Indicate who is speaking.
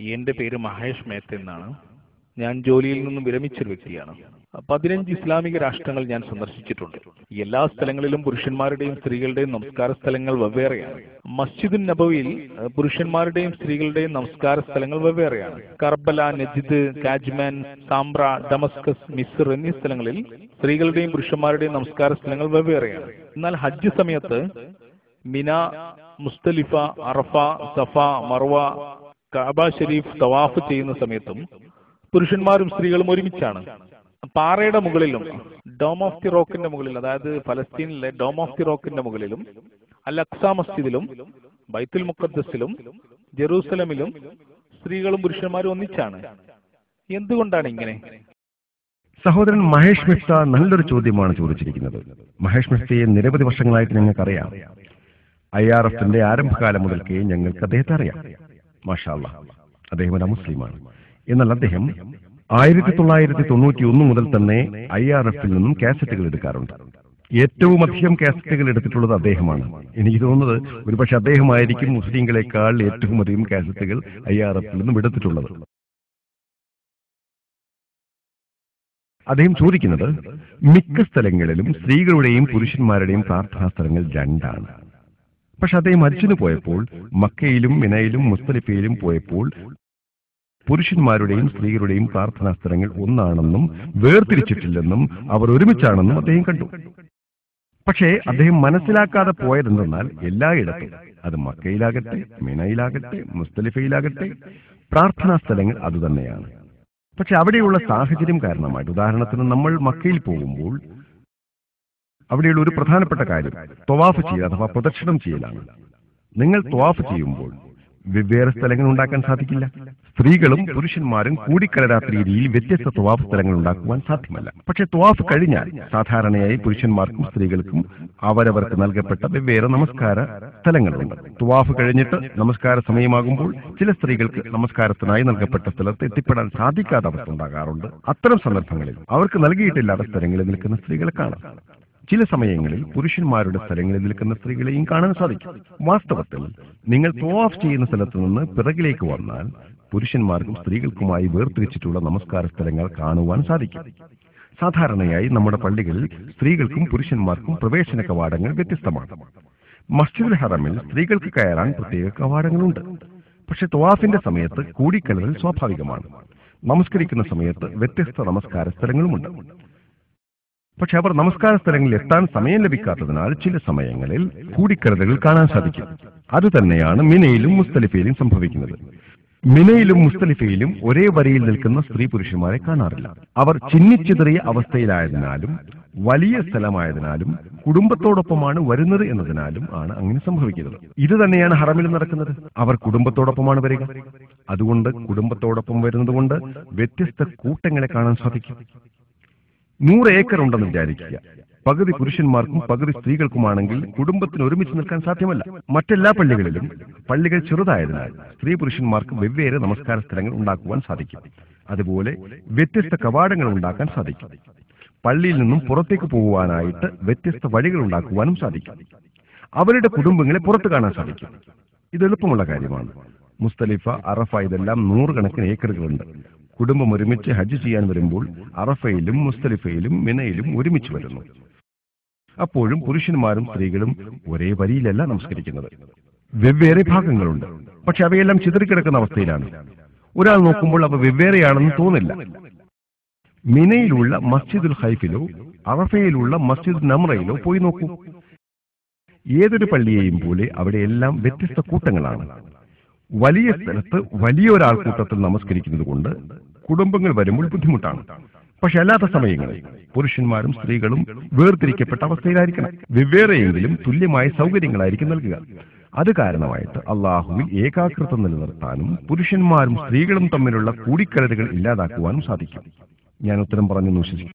Speaker 1: എന്റെ പേര് മഹേഷ് മേത്ത എന്നാണ്. ഞാൻ ജോലിയിൽ നിന്നും വിരമിച്ചൊരു വ്യക്തിയാണ്. പതിനഞ്ച് ഇസ്ലാമിക രാഷ്ട്രങ്ങൾ ഞാൻ സന്ദർശിച്ചിട്ടുണ്ട്. എല്ലാ സ്ഥലങ്ങളിലും പുരുഷന്മാരുടെയും സ്ത്രീകളുടെയും നമസ്കാര സ്ഥലങ്ങൾ വെവ്വേറെയാണ്. മസ്ജിദുൻ നബവിയിൽ പുരുഷന്മാരുടെയും സ്ത്രീകളുടെയും നമസ്കാര സ്ഥലങ്ങൾ വെവ്വേറെയാണ്. കർബല നജിദ് കാജ്മാൻ സാംബ്ര ഡമസ്കസ് മിസ്ർ എന്നീ സ്ഥലങ്ങളിൽ സ്ത്രീകളുടെയും പുരുഷന്മാരുടെയും നമസ്കാര സ്ഥലങ്ങൾ വെവ്വേറെയാണ്. എന്നാൽ ഹജ്ജ് സമയത്ത് മിന മുസ്തലിഫ അറഫ സഫ മർവ കഅബ ഷെരീഫ് തവാഫ് ചെയ്യുന്ന സമയത്തും പുരുഷന്മാരും സ്ത്രീകളും ഒരുമിച്ചാണ്. പാറയുടെ മുകളിലും ഡോം ഓഫ് ദി റോക്കിന്റെ മുകളിൽ അതായത് ഫലസ്തീനിലെ ഡോം ഓഫ് ദി റോക്കിന്റെ മുകളിലും അൽ അക്സ മസ്ജിദിലും ബൈത്തുൽ മുഖദ്ദസിലും ജെറൂസലമിലും സ്ത്രീകളും പുരുഷന്മാരും ഒന്നിച്ചാണ്. എന്തുകൊണ്ടാണ് ഇങ്ങനെ?
Speaker 2: സഹോദരൻ മഹേഷ് മിഫ്ത നല്ലൊരു ചോദ്യമാണ് ചോദിച്ചിരിക്കുന്നത്. മഹേഷ് മിഫ്തയെ നിരവധി വർഷങ്ങളായിട്ട് ഞങ്ങൾക്കറിയാം. ഐ ആർ എഫിന്റെ ആരംഭകാലം മുതൽക്കേ ഞങ്ങൾക്ക് അദ്ദേഹത്തെ അറിയാം. മാഷാ അല്ലാ അദ്ദേഹം ഒരു മുസ്ലിമാണ്. എന്നാൽ അദ്ദേഹം ആയിരത്തി തൊള്ളായിരത്തി തൊണ്ണൂറ്റി ഒന്ന് മുതൽ തന്നെ ഐ ആർ എഫിൽ നിന്നും കാസറ്റുകൾ എടുക്കാറുണ്ട്. ഏറ്റവും അധികം കാസറ്റുകൾ എടുത്തിട്ടുള്ളത് അദ്ദേഹമാണ്. എനിക്ക് തോന്നുന്നത് ഒരുപക്ഷെ അദ്ദേഹമായിരിക്കും മുസ്ലിങ്ങളെക്കാൾ ഏറ്റവും അധികം കാസറ്റുകൾ ഐ ആർ എഫിൽ നിന്നും എടുത്തിട്ടുള്ളത്. അദ്ദേഹം ചോദിക്കുന്നത് മിക്ക സ്ഥലങ്ങളിലും സ്ത്രീകളുടെയും പുരുഷന്മാരുടെയും പ്രാർത്ഥനാ സ്ഥലങ്ങൾ രണ്ടാണ്. പക്ഷെ അദ്ദേഹം ഹജ്ജിന് പോയപ്പോൾ മക്കയിലും മിനയിലും മുസ്തലിഫയിലും പോയപ്പോൾ പുരുഷന്മാരുടെയും സ്ത്രീകളുടെയും പ്രാർത്ഥനാ സ്ഥലങ്ങൾ ഒന്നാണെന്നും വേർതിരിച്ചിട്ടില്ലെന്നും അവർ ഒരുമിച്ചാണെന്നും അദ്ദേഹം കണ്ടു. പക്ഷേ അദ്ദേഹം മനസ്സിലാക്കാതെ പോയതെന്തെന്നാൽ എല്ലായിടത്തും അത് മക്കയിലാകട്ടെ മിനയിലാകട്ടെ മുസ്തലിഫയിലാകട്ടെ പ്രാർത്ഥനാ സ്ഥലങ്ങൾ അതുതന്നെയാണ്. പക്ഷെ അവിടെയുള്ള സാഹചര്യം കാരണമായിട്ട് ഉദാഹരണത്തിന് നമ്മൾ മക്കയിൽ പോകുമ്പോൾ അവിടെയുള്ള ഒരു പ്രധാനപ്പെട്ട കാര്യം ത്വവാഫ് ചെയ്യൽ അഥവാ പ്രദക്ഷിണം ചെയ്യലാണ്. നിങ്ങൾ ത്വവാഫ് ചെയ്യുമ്പോൾ വെവ്വേറെ സ്ഥലങ്ങൾ ഉണ്ടാക്കാൻ സാധിക്കില്ല. സ്ത്രീകളും പുരുഷന്മാരും കൂടിക്കലരാത്ത രീതിയിൽ വ്യത്യസ്ത ത്വവാഫ് സ്ഥലങ്ങൾ ഉണ്ടാക്കുവാൻ സാധ്യമല്ല. പക്ഷെ ത്വവാഫ് കഴിഞ്ഞാൽ സാധാരണയായി പുരുഷന്മാർക്കും സ്ത്രീകൾക്കും അവരവർക്ക് നൽകപ്പെട്ട വെവ്വേറെ നമസ്കാര സ്ഥലങ്ങളുണ്ട്. ത്വവാഫ് കഴിഞ്ഞിട്ട് നമസ്കാര സമയമാകുമ്പോൾ ചില സ്ത്രീകൾക്ക് നമസ്കാരത്തിനായി നൽകപ്പെട്ട സ്ഥലത്ത് എത്തിപ്പെടാൻ സാധിക്കാത്ത അവസ്ഥ ഉണ്ടാകാറുണ്ട്. അത്തരം സന്ദർഭങ്ങളിൽ അവർക്ക് നൽകിയിട്ടില്ലാത്ത സ്ഥലങ്ങളിൽ നിൽക്കുന്ന സ്ത്രീകളെ കാണാം. ചില സമയങ്ങളിൽ പുരുഷന്മാരുടെ സ്ഥലങ്ങളിൽ നിൽക്കുന്ന സ്ത്രീകളെയും കാണാൻ സാധിക്കും. വാസ്തവത്തിൽ നിങ്ങൾ ഓഫ് ചെയ്യുന്ന സ്ഥലത്ത് നിന്ന് പിറകിലേക്ക് വന്നാൽ പുരുഷന്മാർക്കും സ്ത്രീകൾക്കുമായി വേർതിരിച്ചിട്ടുള്ള നമസ്കാര സ്ഥലങ്ങൾ കാണുവാൻ സാധിക്കും. സാധാരണയായി നമ്മുടെ പള്ളികളിൽ സ്ത്രീകൾക്കും പുരുഷന്മാർക്കും പ്രവേശന കവാടങ്ങൾ വ്യത്യസ്തമാണ്. മസ്ജിദുൽ ഹറമിൽ സ്ത്രീകൾക്ക് കയറാൻ പ്രത്യേക കവാടങ്ങളുണ്ട്. പക്ഷെ ത്വാഫിന്റെ സമയത്ത് കൂടിക്കലറൽ സ്വാഭാവികമാണ്. നമസ്കരിക്കുന്ന സമയത്ത് വ്യത്യസ്ത നമസ്കാര സ്ഥലങ്ങളുമുണ്ട്. പക്ഷെ അവർ നമസ്കാര സ്ഥലങ്ങളിൽ എത്താൻ സമയം ലഭിക്കാത്തതിനാൽ ചില സമയങ്ങളിൽ കൂടിക്കരുതലുകൾ കാണാൻ സാധിക്കും. അത് തന്നെയാണ് മിനയിലും മുസ്തലിഫയിലും സംഭവിക്കുന്നത്. മിനയിലും മുസ്തലിഫയിലും ഒരേ വരിയിൽ നിൽക്കുന്ന സ്ത്രീ പുരുഷന്മാരെ കാണാറില്ല. അവർ ചിന്നിച്ചിതറിയ അവസ്ഥയിലായതിനാലും വലിയ സ്ഥലമായതിനാലും കുടുംബത്തോടൊപ്പമാണ് വരുന്നത് എന്നതിനാലും ആണ് അങ്ങനെ സംഭവിക്കുന്നത്. ഇത് തന്നെയാണ് ഹറമിൽ നടക്കുന്നത്. അവർ കുടുംബത്തോടൊപ്പമാണ് വരിക. അതുകൊണ്ട് കുടുംബത്തോടൊപ്പം വരുന്നതുകൊണ്ട് വ്യത്യസ്ത കൂട്ടങ്ങളെ കാണാൻ സാധിക്കും. നൂറ് ഏക്കർ ഉണ്ടെന്ന് വിചാരിക്കുക. പകുതി പുരുഷന്മാർക്കും പകുതി സ്ത്രീകൾക്കുമാണെങ്കിൽ കുടുംബത്തിന് ഒരുമിച്ച് നിൽക്കാൻ സാധ്യമല്ല. മറ്റെല്ലാ പള്ളികളിലും പള്ളികൾ ചെറുതായതിനാൽ സ്ത്രീ പുരുഷന്മാർക്ക് വെവ്വേറെ നമസ്കാര സ്ഥലങ്ങൾ ഉണ്ടാക്കുവാൻ സാധിക്കും. അതുപോലെ വ്യത്യസ്ത കവാടങ്ങൾ ഉണ്ടാക്കാൻ സാധിക്കും. പള്ളിയിൽ നിന്നും പുറത്തേക്ക് പോകുവാനായിട്ട് വ്യത്യസ്ത വഴികൾ ഉണ്ടാക്കുവാനും സാധിക്കും. അവരുടെ കുടുംബങ്ങളെ പുറത്തു കാണാൻ സാധിക്കും. ഇത് എളുപ്പമുള്ള കാര്യമാണ്. മുസ്തലിഫ അറഫ ഇതെല്ലാം നൂറുകണക്കിന് ഏക്കറുകളുണ്ട്. കുടുംബം ഒരുമിച്ച് ഹജ്ജ് ചെയ്യാൻ വരുമ്പോൾ അറഫയിലും മുസ്തലിഫയിലും മിനയിലും ഒരുമിച്ച് വരുന്നു. അപ്പോഴും പുരുഷന്മാരും സ്ത്രീകളും ഒരേ വരിയിലല്ല നമസ്കരിക്കുന്നത്. വെവ്വേറെ ഭാഗങ്ങളുണ്ട്. പക്ഷെ അവയെല്ലാം ചിതറിക്കിടക്കുന്ന അവസ്ഥയിലാണ്. ഒരാൾ നോക്കുമ്പോൾ അവ വെവ്വേറെയാണെന്ന് തോന്നില്ല. മിനയിലുള്ള മസ്ജിദുൽ ഹൈഫിലോ അറഫയിലുള്ള മസ്ജിദ് നമ്രയിലോ പോയി നോക്കൂ. ഏതൊരു പള്ളിയെയും പോലെ അവിടെയെല്ലാം വ്യത്യസ്ത കൂട്ടങ്ങളാണ്. വലിയ സ്ഥലത്ത് വലിയ ഒരാൾക്കൂട്ടത്തിൽ നമസ്കരിക്കുന്നത് കൊണ്ട് കുടുംബങ്ങൾ വരുമ്പോൾ ബുദ്ധിമുട്ടാണ്. പക്ഷെ അല്ലാത്ത സമയങ്ങളിൽ പുരുഷന്മാരും സ്ത്രീകളും വേർതിരിക്കപ്പെട്ട അവസ്ഥയിലായിരിക്കണം. വെവ്വേറെയെങ്കിലും തുല്യമായ സൗകര്യങ്ങളായിരിക്കും നൽകുക. അത് കാരണമായിട്ട് അള്ളാഹുവിൽ ഏകാഗ്രത നിലനിർത്താനും പുരുഷന്മാരും സ്ത്രീകളും തമ്മിലുള്ള കൂടിക്കലരുകൾ ഇല്ലാതാക്കുവാനും സാധിക്കും. ഞാൻ ഉത്തരം പറഞ്ഞു വിശ്വസിക്കും